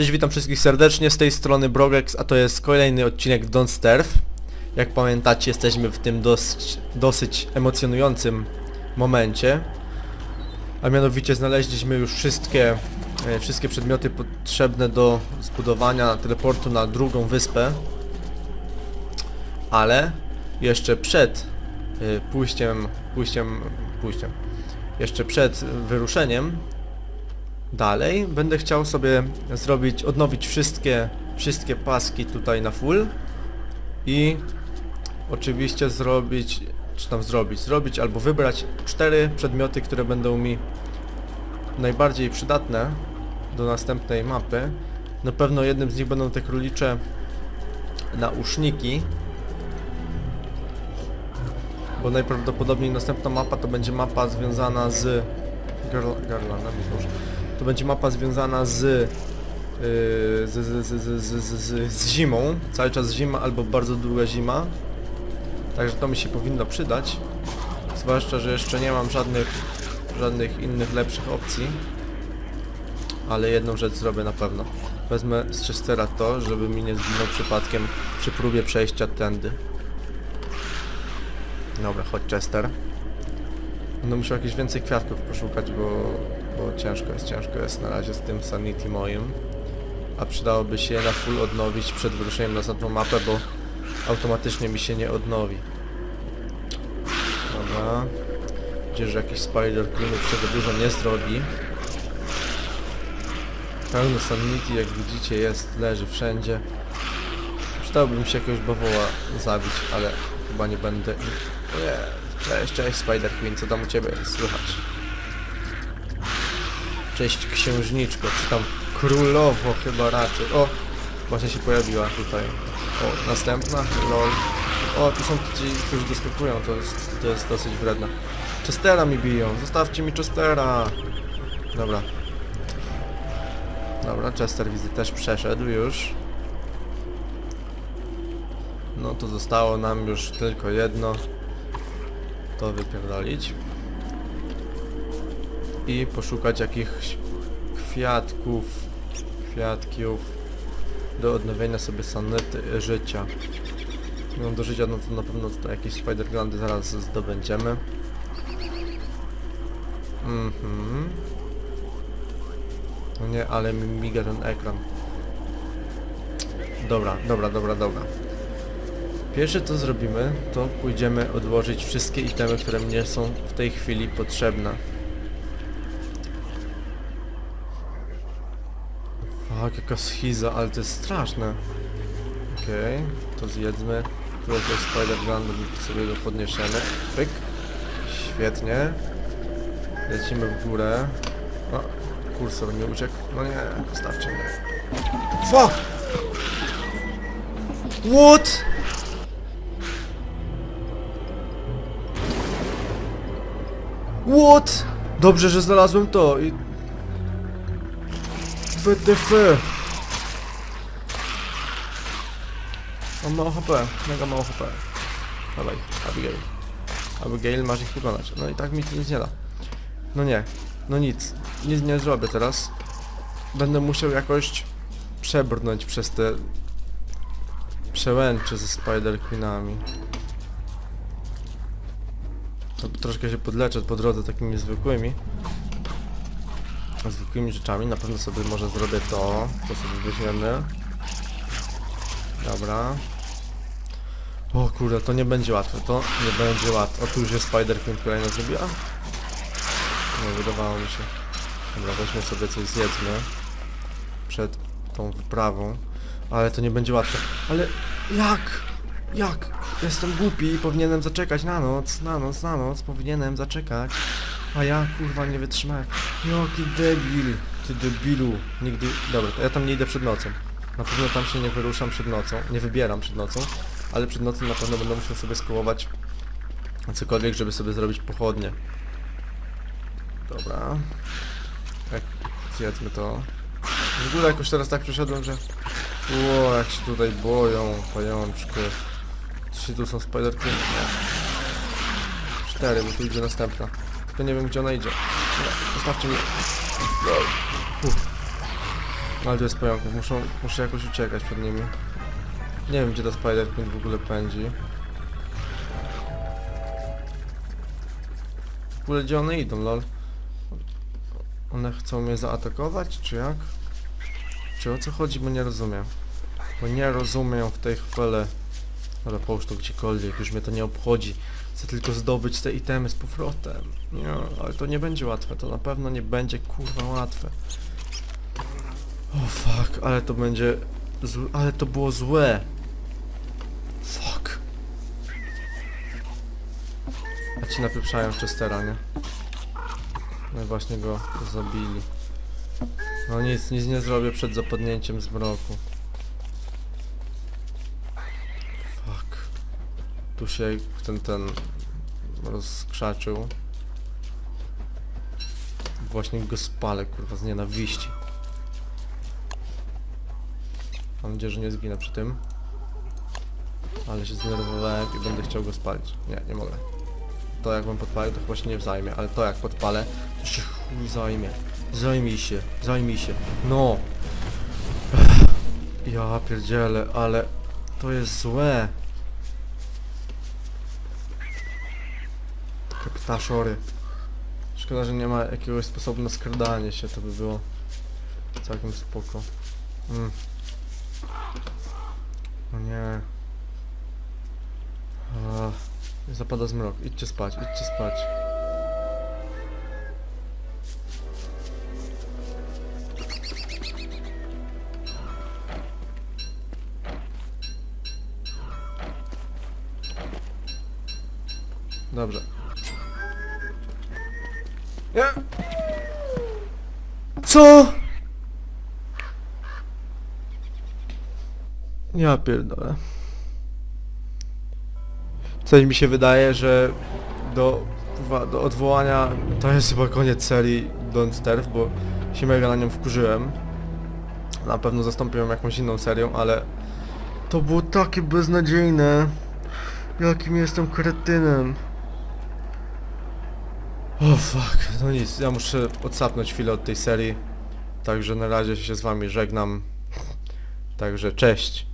Cześć, witam wszystkich serdecznie, z tej strony Brogex, a to jest kolejny odcinek Don't Starve. Jak pamiętacie, jesteśmy w tym dosyć, dosyć emocjonującym momencie. A mianowicie znaleźliśmy już wszystkie, e, wszystkie przedmioty potrzebne do zbudowania teleportu na drugą wyspę. Ale jeszcze przed pójściem, pójściem, pójściem, jeszcze przed wyruszeniem dalej będę chciał sobie zrobić, odnowić wszystkie, wszystkie paski tutaj na full i oczywiście zrobić, czy tam zrobić, zrobić albo wybrać cztery przedmioty, które będą mi najbardziej przydatne do następnej mapy. Na pewno jednym z nich będą te królicze nauszniki, bo najprawdopodobniej następna mapa to będzie mapa związana z... Garlandami może. To będzie mapa związana y, z... Z, z, z, z, z, z zimą, cały czas zima albo bardzo długa zima. Także to mi się powinno przydać. Zwłaszcza, że jeszcze nie mam żadnych, żadnych innych lepszych opcji. Ale jedną rzecz zrobię na pewno. Wezmę z Chestera to, żeby mi nie zginął przypadkiem przy próbie przejścia tędy. Dobra, chodź Chester. Będę musiał jakieś więcej kwiatków poszukać, bo, bo ciężko jest, ciężko jest na razie z tym sanity moim. A przydałoby się je na full odnowić przed wyruszeniem na następną mapę, bo automatycznie mi się nie odnowi. Dobra. Że jakiś Spider Queenów czego dużo nie zrobi. Pełno sanity, jak widzicie, jest, leży wszędzie. Przydałoby mi się jakiegoś bawoła zabić, ale chyba nie będę. Nie, cześć, cześć Spider Queen, co tam u ciebie słychać? Cześć księżniczko, czy tam królowo chyba raczej. O, właśnie się pojawiła tutaj. O, następna, lol. O, tu są ci, którzy doskakują, to jest, to jest dosyć wredne. Chestera mi biją, zostawcie mi Chestera! Dobra. Dobra, Chester widzę też przeszedł już. No to zostało nam już tylko jedno. To wypierdolić. I poszukać jakichś kwiatków, kwiatków do odnowienia sobie sanety życia. No do życia, no to na pewno tutaj jakieś spider-glandy zaraz zdobędziemy. Mhm. No nie, ale mi miga ten ekran. Dobra, dobra, dobra, dobra. Pierwsze co zrobimy, to pójdziemy odłożyć wszystkie itemy, które mnie są w tej chwili potrzebne. Fuck, jaka schiza, ale to jest straszne. Okej, to zjedzmy. Tu jest spider gun, sobie go podniesiemy. Pyk. Świetnie. Lecimy w górę. O, kursor mi uciekł. No nie, zostawcie mnie. Fuck! What? What? Dobrze, że znalazłem to i... WTF? Mam mało HP, mega mało HP. Dawaj, Abigail. Abigail, masz ich pokonać. No i tak mi to nic nie da. No nie, no nic. Nic nie zrobię teraz. Będę musiał jakoś przebrnąć przez te przełęcze ze Spider Queenami. Troszkę się podleczę po drodze takimi zwykłymi zwykłymi rzeczami. Na pewno sobie może zrobię to. To sobie weźmiemy. Dobra. O kurde, to nie będzie łatwe. To nie będzie łatwe. O, tu już jest Spider Queen kolejna zrobiła? Nie, wydawało mi się. Dobra, weźmy sobie coś zjedzmy. Przed tą wyprawą. Ale to nie będzie łatwe. Ale jak? Jak? Jestem głupi i powinienem zaczekać na noc, na noc, na noc. Powinienem zaczekać. A ja kurwa nie wytrzymałem. Jaki debil. Ty debilu. Nigdy... Dobra, to ja tam nie idę przed nocą. Na pewno tam się nie wyruszam przed nocą. Nie wybieram przed nocą. Ale przed nocą na pewno będę musiał sobie skołować cokolwiek, żeby sobie zrobić pochodnie. Dobra. Jak zjedzmy to. W ogóle jakoś teraz tak przeszedłem, że... Ło, jak się tutaj boją pajączky. Czy tu są spider Nie. 4, bo tu idzie następna. Tylko nie wiem gdzie ona idzie. Nie, zostawcie mnie. Ale tu jest pająków, muszą, muszę jakoś uciekać przed nimi. Nie wiem gdzie ta Spider w ogóle pędzi. W ogóle gdzie one idą, lol? One chcą mnie zaatakować, czy jak? Czy o co chodzi, bo nie rozumiem. Bo nie rozumiem w tej chwili. Ale połóż to gdziekolwiek, już mnie to nie obchodzi. Chcę tylko zdobyć te itemy z powrotem. Nie, ale to nie będzie łatwe, to na pewno nie będzie kurwa łatwe. O fuck, ale to będzie... Ale to było złe. Fuck. A ci napieprzają Chestera, nie? No i właśnie go zabili. No nic, nic nie zrobię przed zapadnięciem zmroku. Fuck. Tu się ten, ten rozkrzaczył. Właśnie go spalę, kurwa, z nienawiści. Mam nadzieję, że nie zginę przy tym. Ale się zdenerwowałem i będę chciał go spalić. Nie, nie mogę. To jak bym podpalił, to się nie zajmie, ale to jak podpalę, to się chuj zajmie. Zajmij się, zajmij się. No! Ja pierdzielę, ale to jest złe. Te ptaszory. Szkoda, że nie ma jakiegoś sposobu na skradanie się, to by było całkiem spoko. Mm. O nie. Zapada zmrok. Idźcie spać, idźcie spać. Dobrze. Nie. Co? Ja pierdolę. Coś mi się wydaje, że do, do odwołania to jest chyba koniec serii Don't Starve, bo się mega na nią wkurzyłem. Na pewno zastąpię ją jakąś inną serią, ale to było takie beznadziejne. Jakim jestem kretynem. O fuck, no nic, ja muszę odsapnąć chwilę od tej serii. Także na razie się z wami żegnam. Także cześć.